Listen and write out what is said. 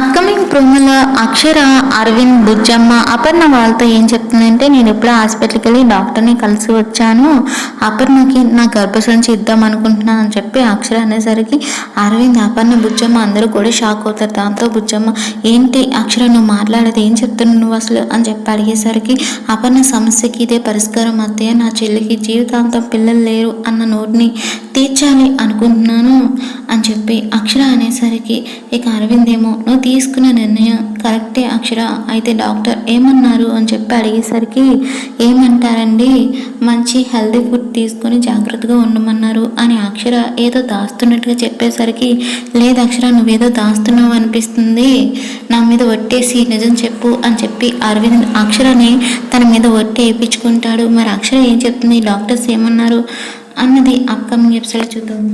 Upcoming ప్రోమోలో అక్షర అరవింద్ బుజ్జమ్మ అపర్ణ వాళ్ళతో ఏం చెప్తుందంటే నేను ఎప్పుడో హాస్పిటల్కి వెళ్ళి డాక్టర్ని కలిసి వచ్చాను. అపర్ణకి నా గర్భసంచి ఇద్దాం అనుకుంటున్నాను అని చెప్పి అక్షర అనేసరికి అరవింద్ అపర్ణ బుజ్జమ్మ అందరూ కూడా షాక్ అవుతారు. దాంతో బుజ్జమ్మ ఏంటి అక్షర నువ్వు మాట్లాడేది ఏం చెప్తున్నావు నువ్వు అసలు? అని చెప్పి అడిగేసరికి అపర్ణ సమస్యకి ఇదే పరిష్కారం అత్తయ్య. నా చెల్లికి జీవితాంతం పిల్లలు లేరు అన్న నోటిని తీర్చాలి అనుకుంటున్నాను అని చెప్పి అక్షర అనేసరికి ఇక అరవింద్ ఏమో నువ్వు తీసుకున్న నిర్ణయం కరెక్టే అక్షర. అయితే డాక్టర్ ఏమన్నారు? అని చెప్పి అడిగేసరికి ఏమంటారండి? మంచి హెల్దీ ఫుడ్ తీసుకొని జాగ్రత్తగా ఉండమన్నారు అని అక్షర ఏదో దాస్తున్నట్టుగా చెప్పేసరికి లేదు అక్షర నువ్వేదో దాస్తున్నావు అనిపిస్తుంది. నా మీద ఒట్టేసి నిజం చెప్పు అని చెప్పి అరవింద్ అక్షరని తన మీద ఒట్టి వేయించుకుంటాడు మరి అక్షర ఏం చెప్తుంది? డాక్టర్స్ ఏమన్నారు? అన్నది అప్కమింగ్ ఎపిసోడ్ చూద్దాం